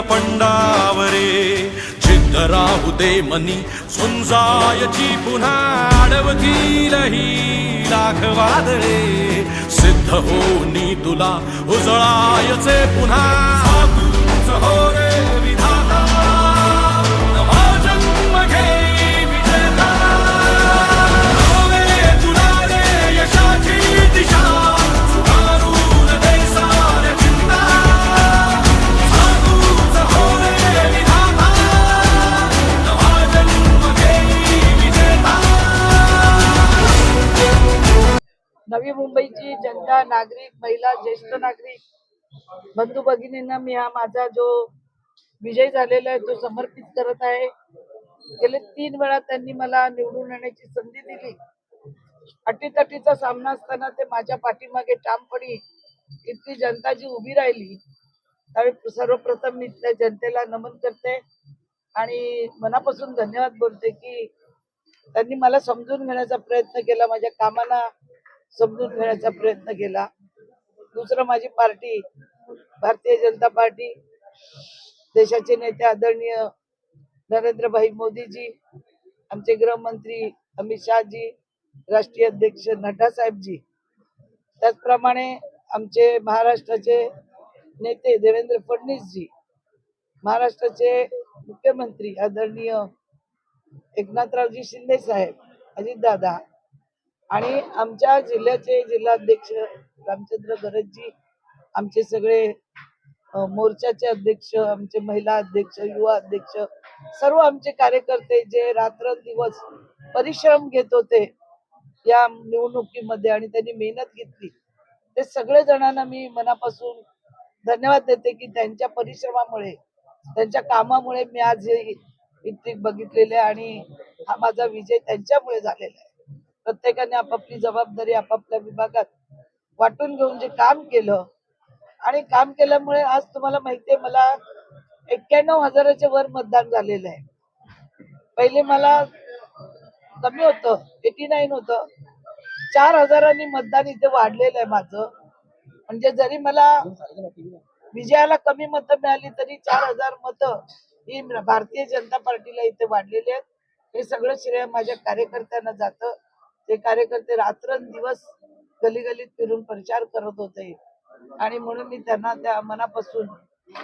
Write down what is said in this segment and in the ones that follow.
पंडावरे. जिद्द राहू दे मनी झुंजायची पुन्हा अडवतीलही लाख वादळे सिद्ध होनी तुला उजळायचे पुन्हा. हो रे नवी मुंबईची जनता नागरिक महिला ज्येष्ठ नागरिक बंधू भगिनींना मी हा माझा जो विजय झालेला आहे तो समर्पित करत आहे. गेले तीन वेळा त्यांनी मला निवडून येण्याची संधी दिली. अटीतटीचा सामना असताना ते माझ्या पाठीमागे ठामपणी इतकी जनता जी उभी राहिली. त्यावेळी सर्वप्रथम मी त्या जनतेला नमन करते आणि मनापासून धन्यवाद बोलते की त्यांनी मला समजून घेण्याचा प्रयत्न केला माझ्या कामाला समजून घेण्याचा प्रयत्न केला. दुसरं माझी पार्टी भारतीय जनता पार्टी देशाचे नेते आदरणीय नरेंद्रभाई मोदीजी आमचे गृहमंत्री अमित शहाजी राष्ट्रीय अध्यक्ष नड्डा साहेबजी त्याचप्रमाणे आमचे महाराष्ट्राचे नेते देवेंद्र फडणवीसजी महाराष्ट्राचे मुख्यमंत्री आदरणीय एकनाथरावजी शिंदे साहेब अजितदादा आणि आमच्या जिल्ह्याचे जिल्हाध्यक्ष रामचंद्र गरजजी आमचे सगळे मोर्चाचे अध्यक्ष आमचे महिला अध्यक्ष युवा अध्यक्ष सर्व आमचे कार्यकर्ते जे रात्रंदिवस परिश्रम घेत होते या निवडणुकीमध्ये आणि त्यांनी मेहनत घेतली ते सगळे जणांना मी मनापासून धन्यवाद देते की त्यांच्या परिश्रमामुळे त्यांच्या कामामुळे मी आज हे बघितलेले आहे आणि हा माझा विजय त्यांच्यामुळे झालेला आहे. प्रत्येकाने आपापली जबाबदारी आपापल्या विभागात वाटून घेऊन जे काम केलं आणि काम केल्यामुळे आज तुम्हाला माहितीये मला एक्क्याण्णव हजाराच्या वर मतदान झालेलं आहे. पहिले मला कमी होतं एटी नाईन होत. चार हजारांनी मतदान इथे वाढलेलं आहे माझं. म्हणजे जरी मला विजयाला कमी मतं मिळाली तरी चार हजार मतं ही भारतीय जनता पार्टीला इथे वाढलेली आहेत. हे सगळं श्रेय माझ्या कार्यकर्त्यांना जातं. ते कार्यकर्ते रात्रंदिवस गलीगलीत फिरून प्रचार करत होते. आणि म्हणून मी त्यांना त्या मनापासून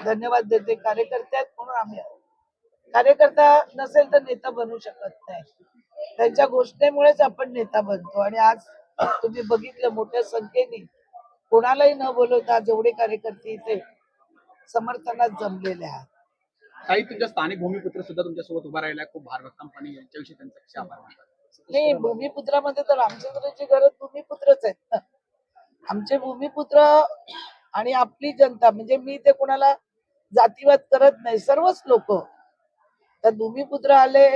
धन्यवाद देते. कार्यकर्ते आहेत म्हणून आम्ही कार्यकर्ता नसेल तर नेता बनू शकत नाही. त्यांच्या घोषणेमुळेच आपण नेता बनतो. आणि आज तुम्ही बघितलं मोठ्या संख्येने कोणालाही न बोलवता जेवढे कार्यकर्ते इथे समर्थनात जमलेले आहेत. काही तुमच्या स्थानिक भूमिपुत्र सुद्धा तुमच्यासोबत उभा राहिला खूप भारत यांच्याविषयी त्यांचा आभार. मानतात नाही भूमिपुत्रामध्ये तर रामचंद्राची गरज भूमिपुत्रच आहेत ना आमचे भूमिपुत्र आणि आपली जनता म्हणजे मी ते कोणाला जातीवाद करत नाही सर्वच लोक. त्यात भूमिपुत्र आले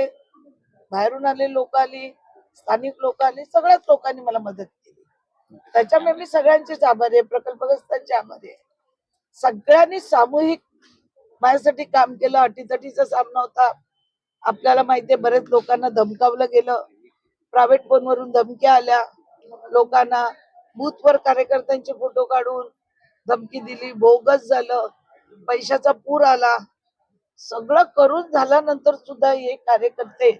बाहेरून आले लोक आली स्थानिक लोक आली सगळ्याच लोकांनी मला मदत केली. त्याच्यामुळे मी सगळ्यांचेच आभारी आहे प्रकल्पग्रस्तांचे आभारी आहे. सगळ्यांनी सामूहिक माझ्यासाठी काम केलं अटीतटीचा सामना होता. आपल्याला माहितीये बरेच लोकांना धमकावलं गेलं. प्रायव्हेट फोनवरून धमक्या आल्या. लोकांना बूथवर कार्यकर्त्यांचे फोटो काढून धमकी दिली. बोगस झालं. पैशाचा पूर आला. सगळं करून झाल्यानंतर सुद्धा हे कार्यकर्ते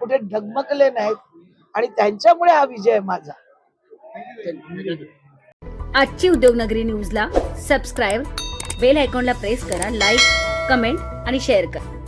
कुठे ढगमगले नाहीत. आणि त्यांच्यामुळे हा विजय माझा. आजची उद्योगनगरी न्यूजला सबस्क्राईब बेल आयकॉनला प्रेस करा लाईक कमेंट आणि शेअर करा.